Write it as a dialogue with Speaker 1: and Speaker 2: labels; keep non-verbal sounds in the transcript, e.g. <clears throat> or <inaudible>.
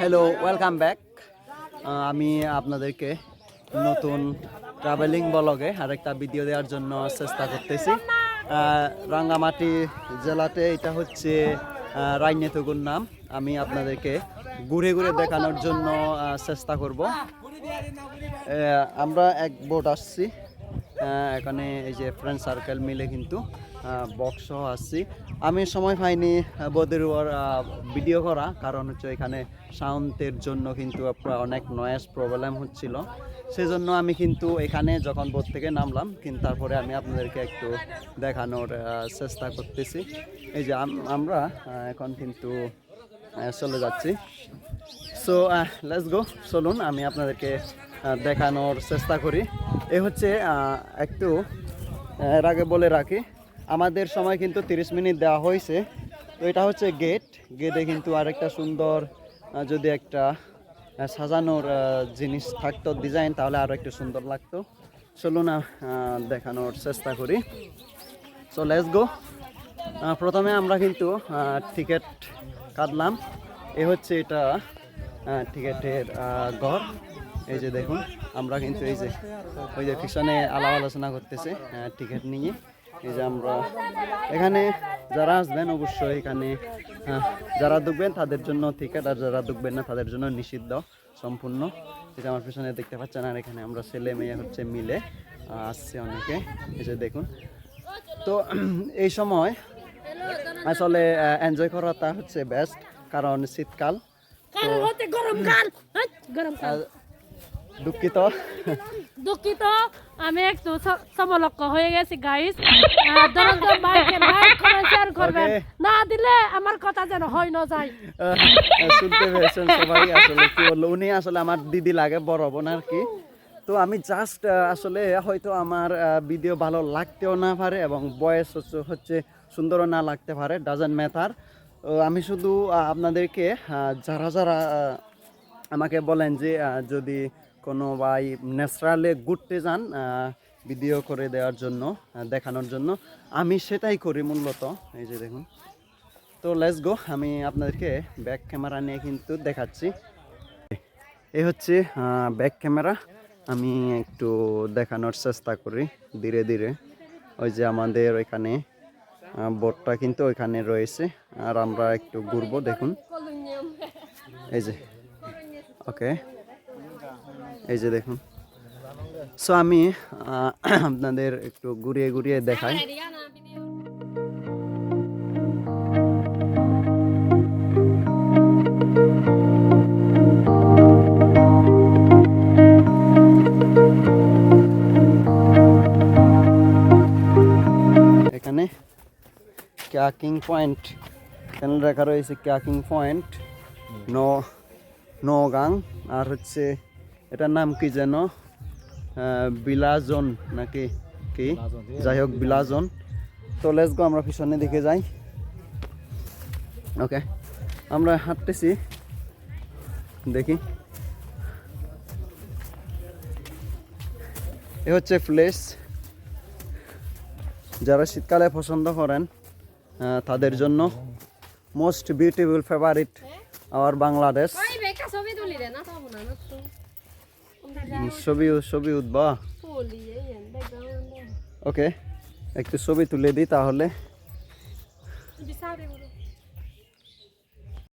Speaker 1: Hello welcome back আমি আপনাদেরকে নতুন ট্রাভেলিং ব্লগে আরেকটা ভিডিও দেওয়ার জন্য চেষ্টা করতেছি। রাঙ্গামাটি জেলাতে এটা হচ্ছে রাইনেতুগুর নাম। আমি আপনাদেরকে ঘুরে ঘুরে দেখানোর জন্য চেষ্টা করব। আমরা এক বোট আসছি। এখানে এই যে ফ্রেন্ড সার্কেল মিলে কিন্তু বক্স আসছি। আমি সময় পাইনি উপর ভিডিও করা, কারণ হচ্ছে এখানে সাউন্ডের জন্য কিন্তু অনেক নয়েজ প্রবলেম হচ্ছিল। সেজন্য আমি কিন্তু এখানে যখন বোট থেকে নামলাম, কিন্তু তারপরে আমি আপনাদেরকে একটু দেখানোর চেষ্টা করতেছি। এই যে আমরা এখন কিন্তু চলে যাচ্ছি। সো লেটস গো চলুন, আমি আপনাদেরকে দেখানোর চেষ্টা করি। এ হচ্ছে একটু এর আগে বলে রাখি, আমাদের সময় কিন্তু 30 মিনিট দেওয়া হয়েছে। তো এটা হচ্ছে গেট। গেটে কিন্তু আরেকটা সুন্দর যদি একটা সাজানোর জিনিস থাকতো ডিজাইন তাহলে আরও একটু সুন্দর লাগতো। চলুন না দেখানোর চেষ্টা করি। সো লেস গো প্রথমে আমরা কিন্তু টিকিট কাটলাম। এ হচ্ছে এটা টিকিটের ঘর। এই যে দেখুন আমরা কিন্তু এই যে ওই যে পিছনে আলাপ আলোচনা করতেছে টিকিট নিয়ে। এই যে আমরা এখানে যারা আসবেন অবশ্যই এখানে আহ, যারা ঢুকবেন তাদের জন্য টিকিট আর যারা ঢুকবেন না তাদের জন্য নিষিদ্ধ সম্পূর্ণ। যেটা আমার পিছনে দেখতে পাচ্ছেন আর এখানে আমরা ছেলে মেয়ে হচ্ছে মিলে আসছে অনেকে। এই যে দেখুন। তো <clears throat> এই সময় আসলে এনজয় করাটা হচ্ছে বেস্ট কারণ শীতকাল।
Speaker 2: গরমকাল।
Speaker 1: দুঃখিত।
Speaker 2: দুঃখিত। আমি একটু সমলক্ষ হয়ে গেছি গাইস করবেন। না দিলে আমার কথা যেন হয় না যায়।
Speaker 1: শুনতে পেরেছেন সবাই আসলে কি বলল উনি আসলে আমার দিদি লাগে বড় বোন আর কি। তো আমি জাস্ট আসলে হয়তো আমার ভিডিও ভালো লাগতেও না পারে এবং বয়স হচ্ছে সুন্দরও না লাগতে পারে ডাজেন্ট ম্যাথার আমি শুধু আপনাদেরকে যারা যারা আমাকে বলেন যে যদি কোনো ভাই ন্যাচারালে ঘুরতে যান ভিডিও করে দেওয়ার জন্য দেখানোর জন্য। আমি সেটাই করি মূলত। এই যে দেখুন। তো লেটস গো আমি আপনাদেরকে ব্যাক ক্যামেরা নিয়ে কিন্তু দেখাচ্ছি। এই হচ্ছে ব্যাক ক্যামেরা আমি একটু দেখানোর চেষ্টা করি ধীরে ধীরে। ওই যে আমাদের ওইখানে বোটটা কিন্তু ওইখানে রয়েছে। আর আমরা একটু ঘুরবো, দেখুন। এই যে। ওকে এই যে দেখুন। সো আমি আপনাদের একটু ঘুরিয়ে ঘুরিয়ে দেখাই। এখানে ক্যাকিং পয়েন্ট। এখানে লেখা রয়েছে ক্যাকিং পয়েন্ট ন নগাং আর হচ্ছে এটার নাম কি যেন? বিলাজন নাকি কি? যাই হোক বিলাজন। তো লেটস গো আমরা পিছনে দিকে যাই। ওকে আমরা হাঁটতেছি। দেখি। এ হচ্ছে প্লেস যারা শীতকালে পছন্দ করেন তাদের জন্য most beautiful favourite our Bangladesh
Speaker 3: ছবি
Speaker 1: ছবি উঠবা ওকে একটু ছবি তুলে দিই তাহলে